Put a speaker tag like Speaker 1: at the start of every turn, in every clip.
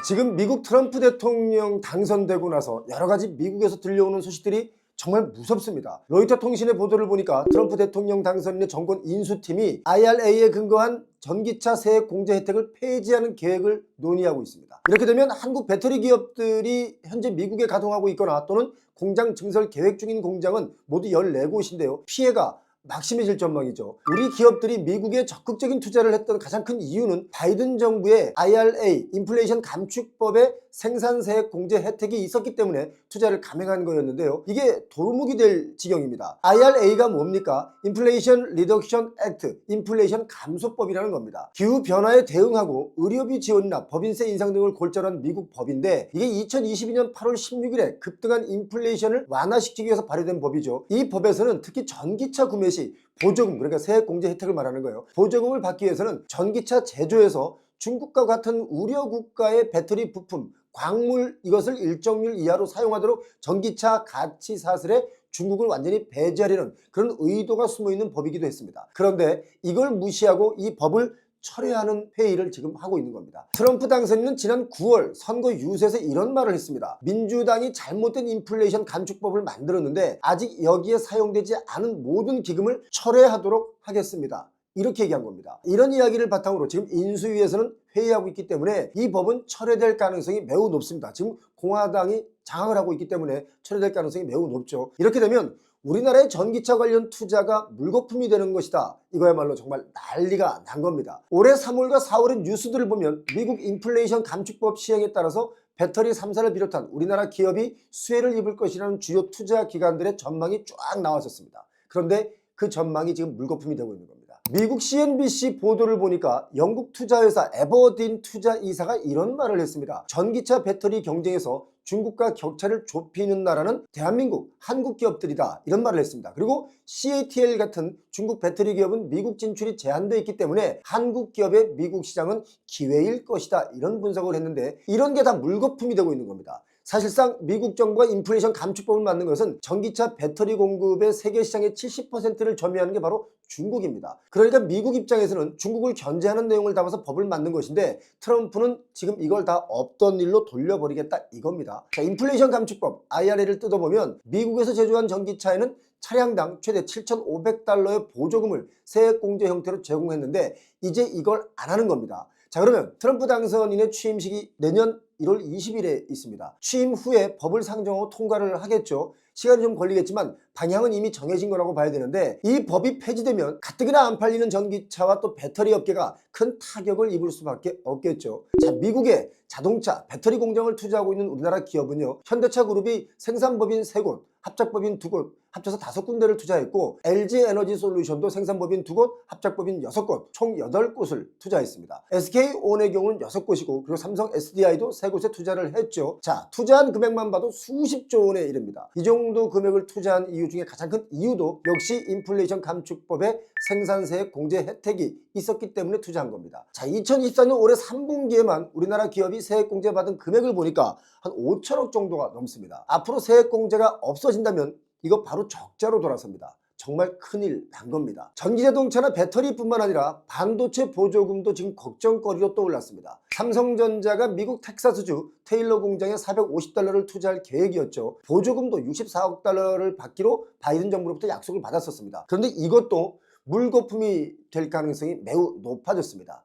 Speaker 1: 자, 지금 미국 트럼프 대통령 당선되고 나서 여러 가지 미국에서 들려오는 소식들이 정말 무섭습니다. 로이터 통신의 보도를 보니까 트럼프 대통령 당선인의 정권 인수팀이 IRA에 근거한 전기차 세액 공제 혜택을 폐지하는 계획을 논의하고 있습니다. 이렇게 되면 한국 배터리 기업들이 현재 미국에 가동하고 있거나 또는 공장 증설 계획 중인 공장은 모두 14곳인데요. 피해가 막심해질 전망이죠. 우리 기업들이 미국에 적극적인 투자를 했던 가장 큰 이유는 바이든 정부의 IRA, 인플레이션 감축법의 생산세액 공제 혜택이 있었기 때문에 투자를 감행한 거였는데요. 이게 도루묵이 될 지경입니다. IRA가 뭡니까? 인플레이션 리덕션 액트, 인플레이션 감소법이라는 겁니다. 기후 변화에 대응하고 의료비 지원이나 법인세 인상 등을 골자로 한 미국 법인데 이게 2022년 8월 16일에 급등한 인플레이션을 완화시키기 위해서 발의된 법이죠. 이 법에서는 특히 전기차 구매 시 보조금 그러니까 세액 공제 혜택을 말하는 거예요. 보조금을 받기 위해서는 전기차 제조에서 중국과 같은 우려 국가의 배터리 부품, 광물 이것을 일정률 이하로 사용하도록 전기차 가치 사슬에 중국을 완전히 배제하려는 그런 의도가 숨어 있는 법이기도 했습니다. 그런데 이걸 무시하고 이 법을 철회하는 회의를 지금 하고 있는 겁니다. 트럼프 당선인은 지난 9월 선거 유세에서 이런 말을 했습니다. 민주당이 잘못된 인플레이션 감축법을 만들었는데 아직 여기에 사용되지 않은 모든 기금을 철회하도록 하겠습니다. 이렇게 얘기한 겁니다. 이런 이야기를 바탕으로 지금 인수위에서는 회의하고 있기 때문에 이 법은 철회될 가능성이 매우 높습니다. 지금 공화당이 장악을 하고 있기 때문에 철회될 가능성이 매우 높죠. 이렇게 되면 우리나라의 전기차 관련 투자가 물거품이 되는 것이다. 이거야말로 정말 난리가 난 겁니다. 올해 3월과 4월의 뉴스들을 보면 미국 인플레이션 감축법 시행에 따라서 배터리 3사를 비롯한 우리나라 기업이 수혜를 입을 것이라는 주요 투자 기관들의 전망이 쫙 나왔었습니다. 그런데 그 전망이 지금 물거품이 되고 있는 겁니다. 미국 CNBC 보도를 보니까 영국 투자회사 에버딘 투자 이사가 이런 말을 했습니다. 전기차 배터리 경쟁에서 중국과 격차를 좁히는 나라는 대한민국, 한국 기업들이다. 이런 말을 했습니다. 그리고 CATL 같은 중국 배터리 기업은 미국 진출이 제한되어 있기 때문에 한국 기업의 미국 시장은 기회일 것이다. 이런 분석을 했는데 이런 게 다 물거품이 되고 있는 겁니다. 사실상 미국 정부가 인플레이션 감축법을 만든 것은 전기차 배터리 공급의 세계 시장의 70%를 점유하는 게 바로 중국입니다. 그러니까 미국 입장에서는 중국을 견제하는 내용을 담아서 법을 만든 것인데 트럼프는 지금 이걸 다 없던 일로 돌려버리겠다 이겁니다. 자, 인플레이션 감축법 IRA를 뜯어보면 미국에서 제조한 전기차에는 차량당 최대 7,500달러의 보조금을 세액 공제 형태로 제공했는데 이제 이걸 안 하는 겁니다. 자 그러면 트럼프 당선인의 취임식이 내년 1월 20일에 있습니다. 취임 후에 법을 상정하고 통과를 하겠죠. 시간이 좀 걸리겠지만 방향은 이미 정해진 거라고 봐야 되는데 이 법이 폐지되면 가뜩이나 안 팔리는 전기차와 또 배터리 업계가 큰 타격을 입을 수밖에 없겠죠. 자 미국의 자동차 배터리 공장을 투자하고 있는 우리나라 기업은요. 현대차 그룹이 생산법인 3곳 합작법인 2곳 합쳐서 다섯 군데를 투자했고 LG 에너지 솔루션도 생산법인 2곳 합작법인 6곳 총 8곳을 투자했습니다. SK 온의 경우는 6곳이고 그리고 삼성 SDI도 3곳에 투자를 했죠. 자 투자한 금액만 봐도 수십조 원에 이릅니다. 이 정도 금액을 투자한 이유 중에 가장 큰 이유도 역시 인플레이션 감축법의 생산세액 공제 혜택이 있었기 때문에 투자한 겁니다. 자 2024년 올해 3분기에만 우리나라 기업이 세액 공제 받은 금액을 보니까 한 5천억 정도가 넘습니다. 앞으로 세액 공제가 없어진다면 이거 바로 적자로 돌아섭니다. 정말 큰일 난 겁니다. 전기자동차나 배터리뿐만 아니라 반도체 보조금도 지금 걱정거리로 떠올랐습니다. 삼성전자가 미국 텍사스주 테일러 공장에 450달러를 투자할 계획이었죠. 보조금도 64억 달러를 받기로 바이든 정부로부터 약속을 받았었습니다. 그런데 이것도 물거품이 될 가능성이 매우 높아졌습니다.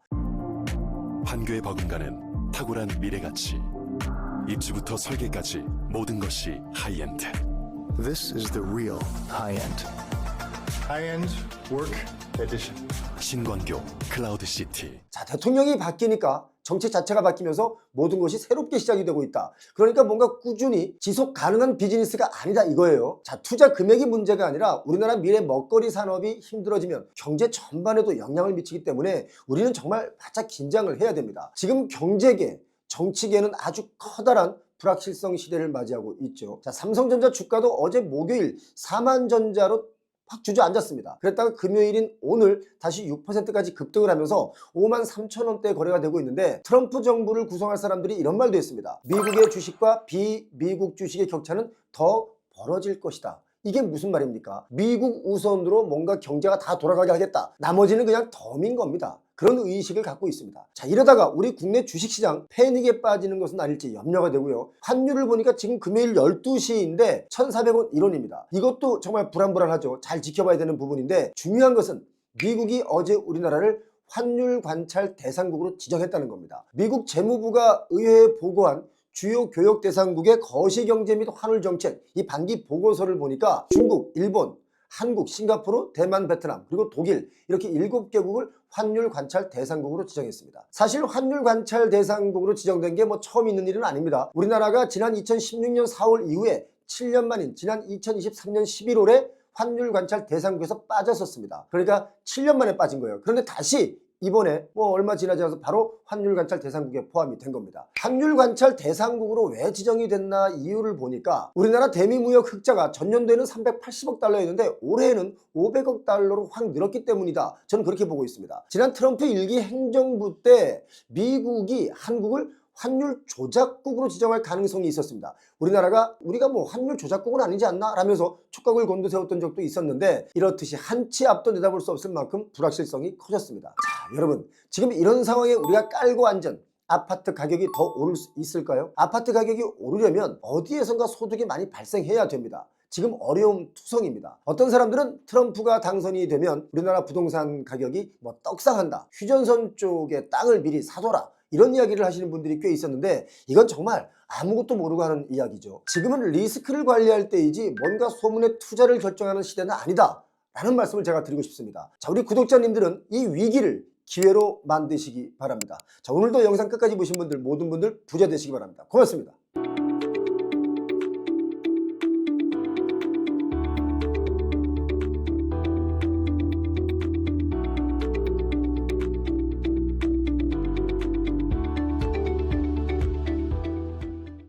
Speaker 2: 판교에 버금가는 탁월한 미래가치 입지부터 설계까지 모든 것이 하이엔드
Speaker 3: This is the real high end.
Speaker 4: high-end work edition.
Speaker 2: 신광교 클라우드 시티
Speaker 1: 자, 대통령이 바뀌니까 정책 자체가 바뀌면서 모든 것이 새롭게 시작이 되고 있다. 그러니까 뭔가 꾸준히 지속 가능한 비즈니스가 아니다 이거예요. 자, 투자 금액이 문제가 아니라 우리나라 미래 먹거리 산업이 힘들어지면 경제 전반에도 영향을 미치기 때문에 우리는 정말 바짝 긴장을 해야 됩니다. 지금 경제계, 정치계는 아주 커다란 불확실성 시대를 맞이하고 있죠. 자, 삼성전자 주가도 어제 목요일 4만전자로 확 주저앉았습니다. 그랬다가 금요일인 오늘 다시 6%까지 급등을 하면서 5만 3천 원대 거래가 되고 있는데 트럼프 정부를 구성할 사람들이 이런 말도 했습니다. 미국의 주식과 비미국 주식의 격차는 더 벌어질 것이다. 이게 무슨 말입니까? 미국 우선으로 뭔가 경제가 다 돌아가게 하겠다. 나머지는 그냥 덤인 겁니다. 그런 의식을 갖고 있습니다. 자, 이러다가 우리 국내 주식시장 패닉에 빠지는 것은 아닐지 염려가 되고요. 환율을 보니까 지금 금요일 12시인데 1,400원 1원입니다. 이것도 정말 불안불안하죠. 잘 지켜봐야 되는 부분인데 중요한 것은 미국이 어제 우리나라를 환율 관찰 대상국으로 지정했다는 겁니다. 미국 재무부가 의회에 보고한 주요 교역 대상국의 거시경제 및 환율 정책 이 반기 보고서를 보니까 중국, 일본, 한국, 싱가포르, 대만, 베트남 그리고 독일 이렇게 일곱 개국을 환율 관찰 대상국으로 지정했습니다. 사실 환율 관찰 대상국으로 지정된 게 뭐 처음 있는 일은 아닙니다. 우리나라가 지난 2016년 4월 이후에 7년 만인 지난 2023년 11월에 환율 관찰 대상국에서 빠졌었습니다. 그러니까 7년 만에 빠진 거예요. 그런데 다시 이번에 뭐 얼마 지나지 않아서 바로 환율 관찰 대상국에 포함이 된 겁니다. 환율 관찰 대상국으로 왜 지정이 됐나 이유를 보니까 우리나라 대미무역 흑자가 전년도에는 380억 달러였는데 올해에는 500억 달러로 확 늘었기 때문이다. 저는 그렇게 보고 있습니다. 지난 트럼프 일기 행정부 때 미국이 한국을 환율 조작국으로 지정할 가능성이 있었습니다. 우리나라가 우리가 뭐 환율 조작국은 아니지 않나? 라면서 촉각을 곤두세웠던 적도 있었는데 이렇듯이 한치 앞도 내다볼 수 없을 만큼 불확실성이 커졌습니다. 자, 여러분 지금 이런 상황에 우리가 깔고 앉은 아파트 가격이 더 오를 수 있을까요? 아파트 가격이 오르려면 어디에선가 소득이 많이 발생해야 됩니다. 지금 어려움 투성입니다. 어떤 사람들은 트럼프가 당선이 되면 우리나라 부동산 가격이 뭐 떡상한다. 휴전선 쪽에 땅을 미리 사둬라. 이런 이야기를 하시는 분들이 꽤 있었는데 이건 정말 아무것도 모르고 하는 이야기죠. 지금은 리스크를 관리할 때이지 뭔가 소문에 투자를 결정하는 시대는 아니다. 라는 말씀을 제가 드리고 싶습니다. 자, 우리 구독자님들은 이 위기를 기회로 만드시기 바랍니다. 자, 오늘도 영상 끝까지 보신 분들 모든 분들 부자 되시기 바랍니다. 고맙습니다.